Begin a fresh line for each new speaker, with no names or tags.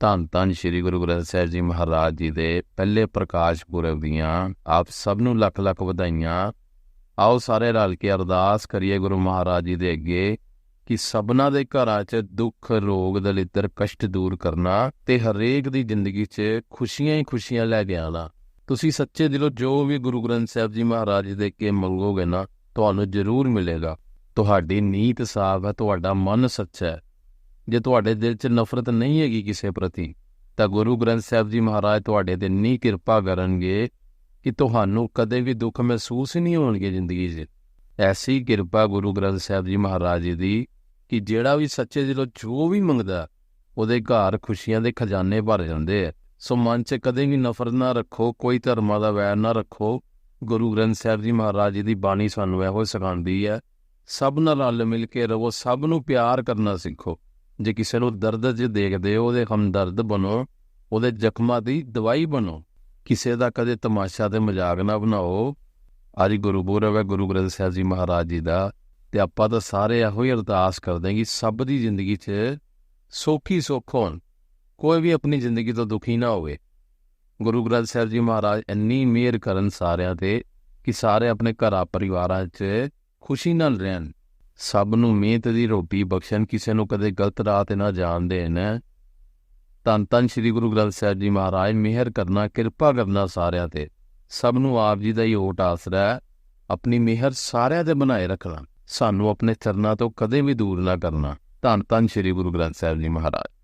ਧੰਨ ਧੰਨ ਸ੍ਰੀ ਗੁਰੂ ਗ੍ਰੰਥ ਸਾਹਿਬ ਜੀ ਮਹਾਰਾਜ ਜੀ ਦੇ ਪਹਿਲੇ ਪ੍ਰਕਾਸ਼ ਪੁਰਬ ਦੀਆਂ ਆਪ ਸਭ ਨੂੰ ਲੱਖ ਲੱਖ ਵਧਾਈਆਂ। ਆਓ ਸਾਰੇ ਰਲ ਕੇ ਅਰਦਾਸ ਕਰੀਏ ਗੁਰੂ ਮਹਾਰਾਜ ਜੀ ਦੇ ਅੱਗੇ ਕਿ ਸਭਨਾ ਦੇ ਘਰਾਂ 'ਚ ਦੁੱਖ, ਰੋਗ, ਦਲਿੱਦਰ, ਕਸ਼ਟ ਦੂਰ ਕਰਨਾ ਤੇ ਹਰੇਕ ਦੀ ਜ਼ਿੰਦਗੀ 'ਚ ਖੁਸ਼ੀਆਂ ਹੀ ਖੁਸ਼ੀਆਂ ਲੈ ਕੇ ਆਣਾ। ਤੁਸੀਂ ਸੱਚੇ ਦਿਲੋਂ ਜੋ ਵੀ ਗੁਰੂ ਗ੍ਰੰਥ ਸਾਹਿਬ ਜੀ ਮਹਾਰਾਜ ਜੀ ਦੇ ਅੱਗੇ ਮੰਗੋਗੇ ਨਾ, ਤੁਹਾਨੂੰ ਜ਼ਰੂਰ ਮਿਲੇਗਾ। ਤੁਹਾਡੀ ਨੀਤ ਸਾਫ਼ ਹੈ, ਤੁਹਾਡਾ ਮਨ ਸੱਚਾ ਹੈ। ਜੇ ਤੁਹਾਡੇ ਦਿਲ 'ਚ ਨਫ਼ਰਤ ਨਹੀਂ ਹੈਗੀ ਕਿਸੇ ਪ੍ਰਤੀ, ਤਾਂ ਗੁਰੂ ਗ੍ਰੰਥ ਸਾਹਿਬ ਜੀ ਮਹਾਰਾਜ ਤੁਹਾਡੇ ਤੇ ਨੀ ਕਿਰਪਾ ਕਰਨਗੇ ਕਿ ਤੁਹਾਨੂੰ ਕਦੇ ਵੀ ਦੁੱਖ ਮਹਿਸੂਸ ਹੀ ਨਹੀਂ ਹੋਣਗੇ ਜ਼ਿੰਦਗੀ 'ਚ। ਐਸੀ ਕਿਰਪਾ ਗੁਰੂ ਗ੍ਰੰਥ ਸਾਹਿਬ ਜੀ ਮਹਾਰਾਜ ਜੀ ਦੀ ਕਿ ਜਿਹੜਾ ਵੀ ਸੱਚੇ ਦਿਲੋਂ ਜੋ ਵੀ ਮੰਗਦਾ, ਉਹਦੇ ਘਰ ਖੁਸ਼ੀਆਂ ਦੇ ਖਜ਼ਾਨੇ ਭਰ ਜਾਂਦੇ ਆ। ਸੋ ਮਨ 'ਚ ਕਦੇ ਵੀ ਨਫ਼ਰਤ ਨਾ ਰੱਖੋ, ਕੋਈ ਧਰਮਾਂ ਦਾ ਵੈਰ ਨਾ ਰੱਖੋ। ਗੁਰੂ ਗ੍ਰੰਥ ਸਾਹਿਬ ਜੀ ਮਹਾਰਾਜ ਜੀ ਦੀ ਬਾਣੀ ਸਾਨੂੰ ਇਹੋ ਸਿਖਾਉਂਦੀ ਹੈ, ਸਭ ਨਾਲ ਰਲ ਮਿਲ ਕੇ ਰਹੋ, ਸਭ ਨੂੰ ਪਿਆਰ ਕਰਨਾ ਸਿੱਖੋ। ਜੇ ਕਿਸੇ ਨੂੰ ਦਰਦ 'ਚ ਦੇਖਦੇ ਹੋ, ਉਹਦੇ ਹਮਦਰਦ ਬਣੋ, ਉਹਦੇ ਜ਼ਖਮਾਂ ਦੀ ਦਵਾਈ ਬਣੋ। ਕਿਸੇ ਦਾ ਕਦੇ ਤਮਾਸ਼ਾ ਤੇ ਮਜ਼ਾਕ ਨਾ ਬਣਾਓ। ਅੱਜ ਗੁਰੂ ਪੁਰਬ ਹੈ, ਗੁਰੂ ਗ੍ਰੰਥ ਸਾਹਿਬ ਜੀ ਮਹਾਰਾਜ ਜੀ ਦਾ, ਤੇ ਆਪਾਂ ਤਾਂ ਸਾਰੇ ਇਹੋ ਹੀ ਅਰਦਾਸ ਕਰਦੇ ਹਾਂ ਕਿ ਸਭ ਦੀ ਜ਼ਿੰਦਗੀ 'ਚ ਸੌਖੀ ਸੁੱਖ ਹੋਣ। ਕੋਈ ਵੀ ਆਪਣੀ ਜ਼ਿੰਦਗੀ ਤੋਂ ਦੁਖੀ ਨਾ ਹੋਵੇ। ਗੁਰੂ ਗ੍ਰੰਥ ਸਾਹਿਬ ਜੀ ਮਹਾਰਾਜ ਇੰਨੀ ਮਿਹਰ ਕਰਨ ਸਾਰਿਆਂ ਤੇ ਕਿ ਸਾਰੇ ਆਪਣੇ ਘਰਾਂ ਪਰਿਵਾਰਾਂ 'ਚ ਖੁਸ਼ੀ ਨਾਲ ਰਹਿਣ। ਸਭ ਨੂੰ ਮਿਹਨਤ ਦੀ ਰੋਟੀ ਬਖਸ਼ਣ, ਕਿਸੇ ਨੂੰ ਕਦੇ ਗਲਤ ਰਾਹ ਤੇ ਨਾ ਜਾਣ ਦੇਣ। ਤਨ ਤਨ ਸ੍ਰੀ ਗੁਰੂ ਗ੍ਰੰਥ ਸਾਹਿਬ ਜੀ ਮਹਾਰਾਜ, ਮਿਹਰ ਕਰਨਾ, ਕਿਰਪਾ ਕਰਨਾ ਸਾਰਿਆਂ ਤੇ। ਸਭ ਨੂੰ ਆਪ ਜੀ ਦਾ ਹੀ ਓਟ ਆਸਰਾ ਆਪਣੀ ਮਿਹਰ ਸਾਰਿਆਂ ਤੇ ਬਣਾਏ ਰੱਖਣਾ। ਸਾਨੂੰ ਆਪਣੇ ਚਰਨਾਂ ਤੋਂ ਕਦੇ ਵੀ ਦੂਰ ਨਾ ਕਰਨਾ। ਧੰਨ ਧੰਨ ਸ੍ਰੀ ਗੁਰੂ ਗ੍ਰੰਥ ਸਾਹਿਬ ਜੀ ਮਹਾਰਾਜ।